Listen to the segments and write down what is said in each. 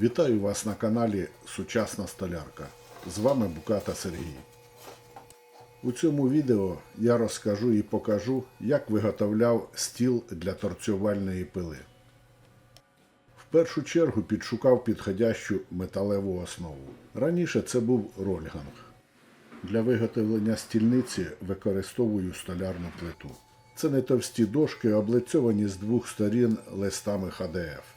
Вітаю вас на каналі Сучасна Столярка. З вами Буката Сергій. У цьому відео я розкажу і покажу, як виготовляв стіл для торцювальної пили. В першу чергу підшукав підходящу металеву основу. Раніше це був рольганг. Для виготовлення стільниці використовую столярну плиту. Це не товсті дошки, облицьовані з двох сторін листами ХДФ.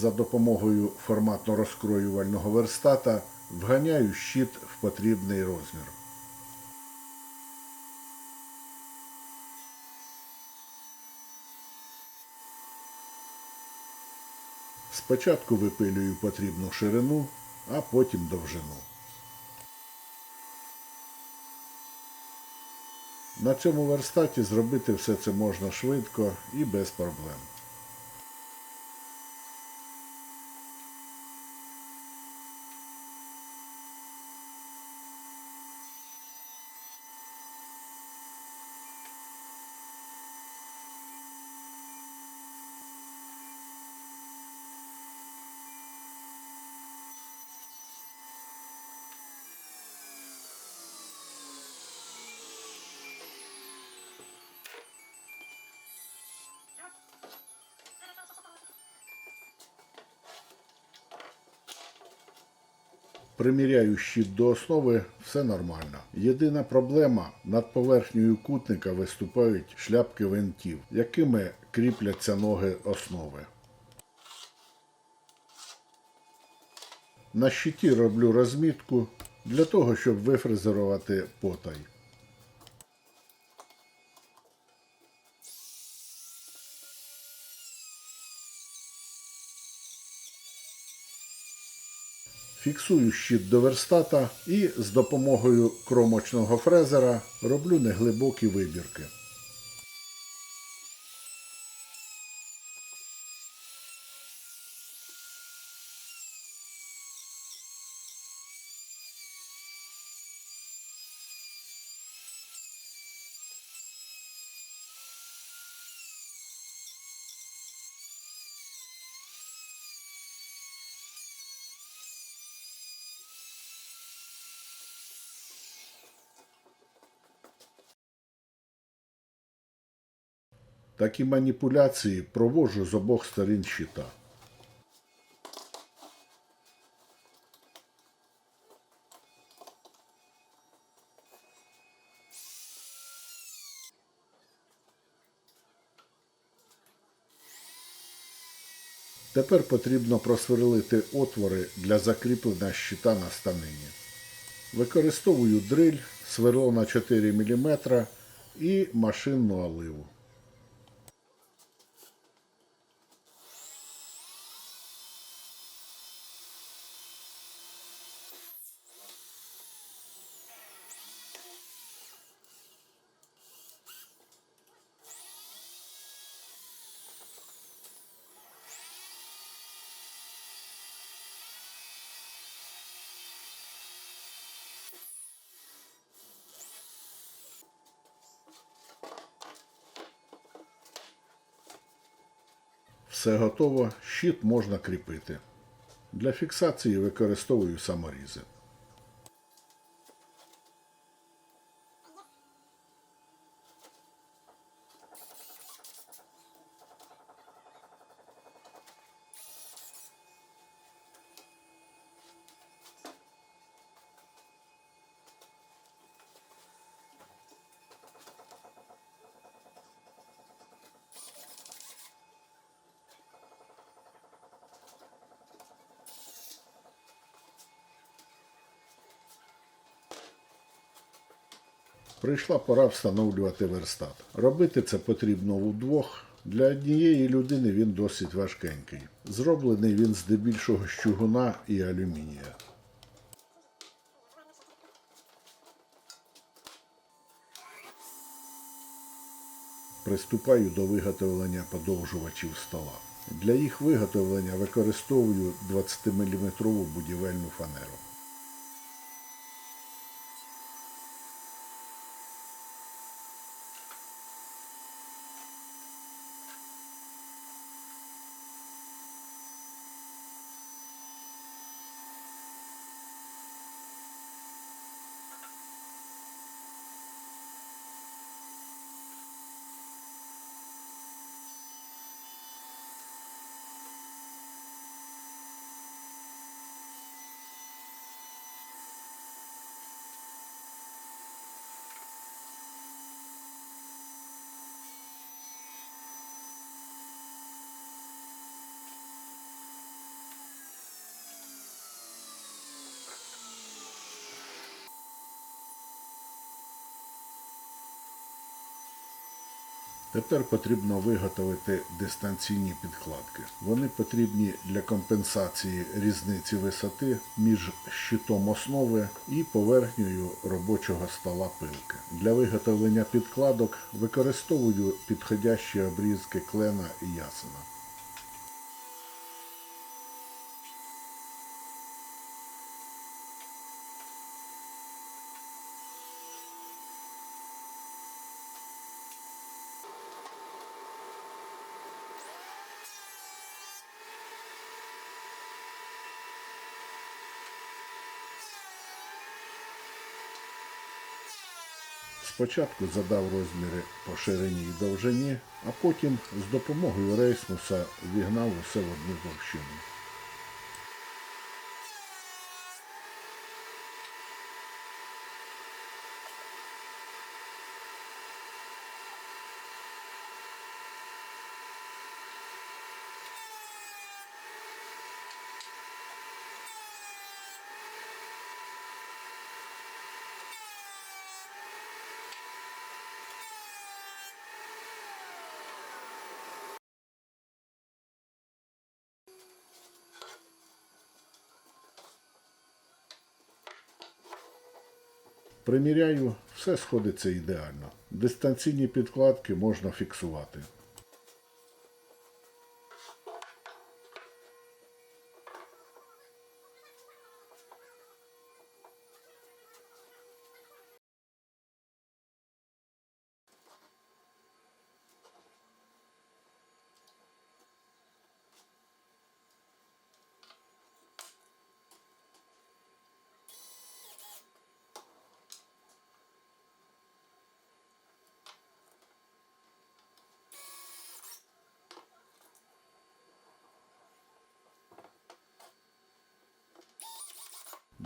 За допомогою форматно-розкроювального верстата вганяю щит в потрібний розмір. Спочатку випилюю потрібну ширину, а потім довжину. На цьому верстаті зробити все це можна швидко і без проблем. Приміряю щит до основи, все нормально. Єдина проблема над поверхнею кутника виступають шляпки винтів, якими кріпляться ноги основи. На щиті роблю розмітку для того, щоб вифрезерувати потай. Фіксую щит до верстата і з допомогою кромочного фрезера роблю неглибокі вибірки. Такі маніпуляції проводжу з обох сторін щита. Тепер потрібно просверлити отвори для закріплення щита на станині. Використовую дриль, сверло на 4 мм і машинну оливу. Все готово, щит можна кріпити. Для фіксації використовую саморізи. Прийшла пора встановлювати верстат. Робити це потрібно удвох. Для однієї людини він досить важкенький. Зроблений він здебільшого з чугуна і алюмінія. Приступаю до виготовлення подовжувачів стола. Для їх виготовлення використовую 20-мм будівельну фанеру. Тепер потрібно виготовити дистанційні підкладки. Вони потрібні для компенсації різниці висоти між щитом основи і поверхнею робочого стола пилки. Для виготовлення підкладок використовую підходящі обрізки клена і ясена. Спочатку задав розміри по ширині і довжині, а потім з допомогою рейсмуса вігнав усе в одну товщину. Приміряю, все сходиться ідеально. Дистанційні підкладки можна фіксувати.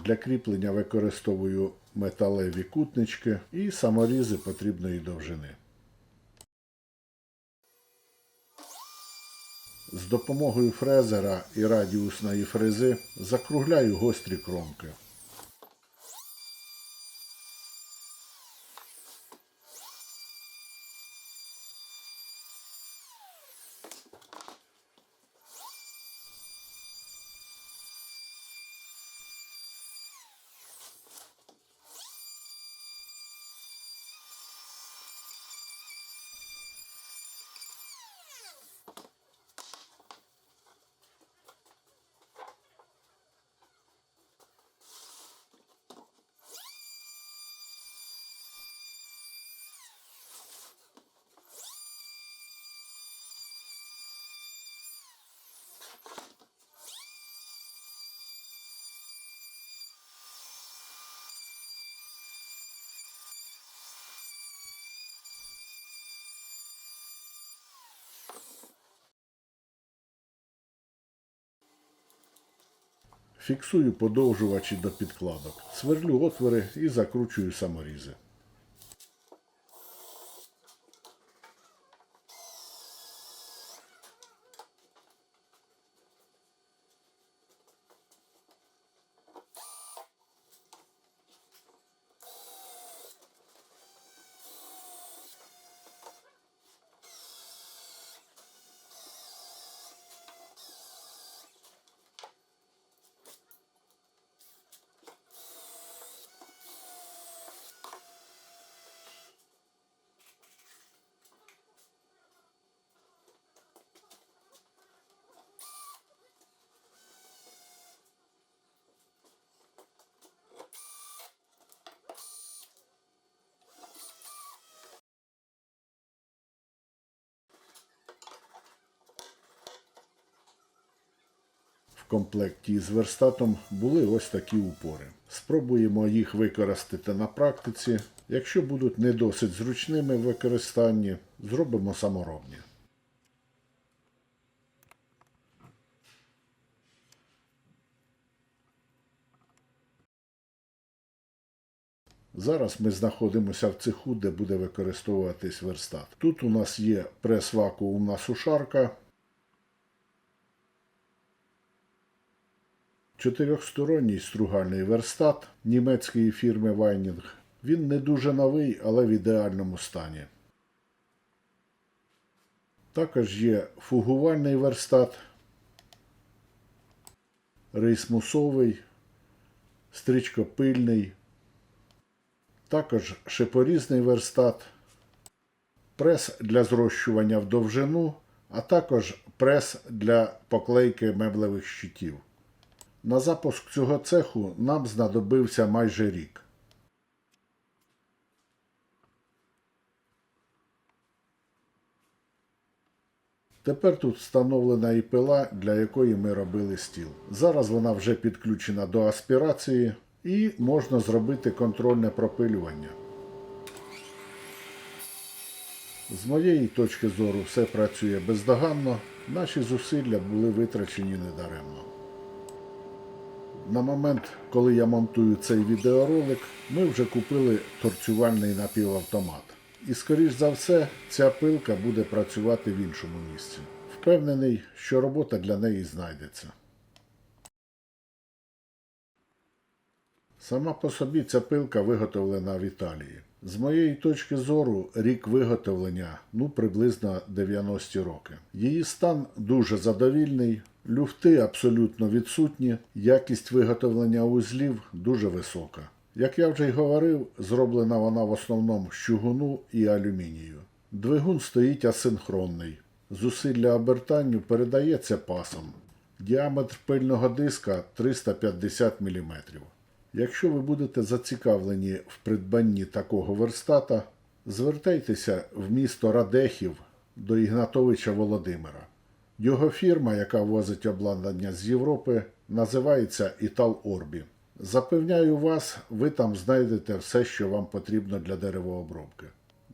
Для кріплення використовую металеві кутнички і саморізи потрібної довжини. З допомогою фрезера і радіусної фрези закругляю гострі кромки. Фіксую подовжувачі до підкладок, сверлю отвори і закручую саморізи. Комплекті з верстатом були ось такі упори. Спробуємо їх використати на практиці. Якщо будуть не досить зручними в використанні, зробимо саморобні. Зараз ми знаходимося в цеху, де буде використовуватись верстат. Тут у нас є прес-вакуумна сушарка, Чотирьохсторонній стругальний верстат німецької фірми Вайнінг. Він не дуже новий, але в ідеальному стані. Також є фугувальний верстат, рейсмусовий, стрічкопильний, також шипорізний верстат, прес для зрощування в довжину, а також прес для поклейки меблевих щитів. На запуск цього цеху нам знадобився майже рік. Тепер тут встановлена і пила, для якої ми робили стіл. Зараз вона вже підключена до аспірації і можна зробити контрольне пропилювання. З моєї точки зору все працює бездоганно, наші зусилля були витрачені недаремно. На момент, коли я монтую цей відеоролик, ми вже купили торцювальний напівавтомат. І, скоріш за все, ця пилка буде працювати в іншому місці. Впевнений, що робота для неї знайдеться. Сама по собі ця пилка виготовлена в Італії. З моєї точки зору, рік виготовлення ну приблизно 90 роки. Її стан дуже задовільний, люфти абсолютно відсутні, якість виготовлення узлів дуже висока. Як я вже й говорив, зроблена вона в основному з чугуну і алюмінію. Двигун стоїть асинхронний. Зусилля обертанню передається пасом. Діаметр пильного диска 350 мм. Якщо ви будете зацікавлені в придбанні такого верстата, звертайтеся в місто Радехів до Ігнатовича Володимира. Його фірма, яка возить обладнання з Європи, називається Італ Орбі. Запевняю вас, ви там знайдете все, що вам потрібно для деревообробки.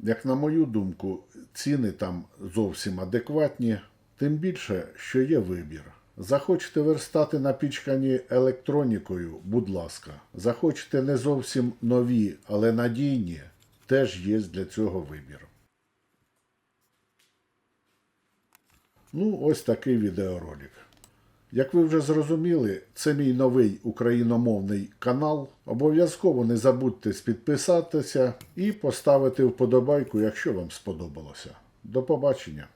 Як на мою думку, ціни там зовсім адекватні, тим більше, що є вибір. Захочете верстати напічкані електронікою, будь ласка. Захочете не зовсім нові, але надійні, теж є для цього вибір. Ну, ось такий відеоролик. Як ви вже зрозуміли, це мій новий україномовний канал. Обов'язково не забудьте підписатися і поставити вподобайку, якщо вам сподобалося. До побачення!